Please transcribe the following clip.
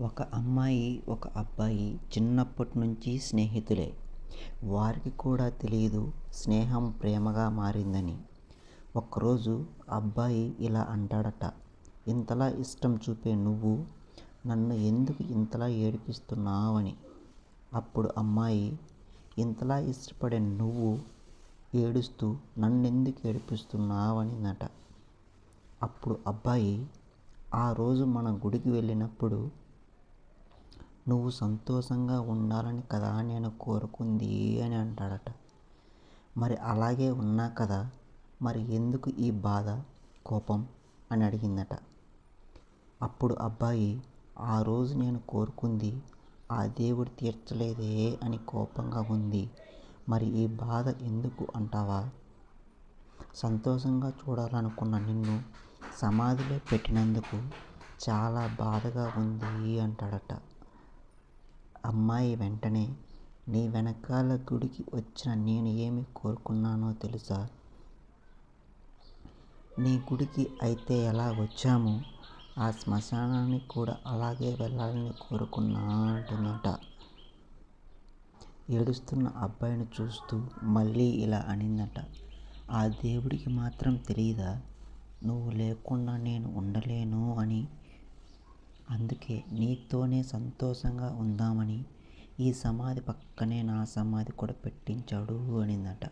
ఒక అమ్మాయి ఒక అబ్బాయి చిన్నప్పటి నుంచి స్నేహితులే. వారికి కూడా తెలియదు స్నేహం ప్రేమగా మారిందని. ఒకరోజు అబ్బాయి ఇలా అంటాడట ఇంతలా ఇష్టం చూపే నువ్వు? నన్ను ఎందుకు ఇంతలా ఏడిపిస్తున్నావని? అప్పుడు అమ్మాయి ఇంతలా ఇష్టపడే నువ్వు ఏడుస్తూ నన్నెందుకు ఏడిపిస్తున్నావనిందట. అప్పుడు అబ్బాయి ఆ రోజు మన గుడికి వెళ్ళినప్పుడు నువ్వు సంతోషంగా ఉండాలని కదా నేను కోరుకుంది అని అంటాడట. మరి అలాగే ఉన్నా కదా మరి ఎందుకు ఈ బాధ కోపం అని అడిగిందట. అప్పుడు అబ్బాయి ఆ రోజు నేను కోరుకుంది ఆ దేవుడు తీర్చలేదే అని కోపంగా ఉంది. మరి ఈ బాధ ఎందుకు అంటావా? సంతోషంగా చూడాలనుకున్న నిన్ను సమాధిలో పెట్టినందుకు చాలా బాధగా ఉంది అంటాడట. అమ్మాయి వెంటనే నీ వెనకాల గుడికి వచ్చిన నేను ఏమి కోరుకున్నానో తెలుసా? నీ గుడికి అయితే ఎలా వచ్చామో? ఆ శ్మశానానికి కూడా అలాగే వెళ్ళాలని కోరుకున్నా అంటుందట. ఏడుస్తున్న అబ్బాయిని చూస్తూ మళ్ళీ ఇలా అనిందట. ఆ దేవుడికి మాత్రం తెలియదా నువ్వు లేకుండా నేను అందుకే నీతోనే సంతోషంగా ఉందామని ఈ సమాధి పక్కనే నా సమాధి కూడా పెట్టించాడు అనిందట.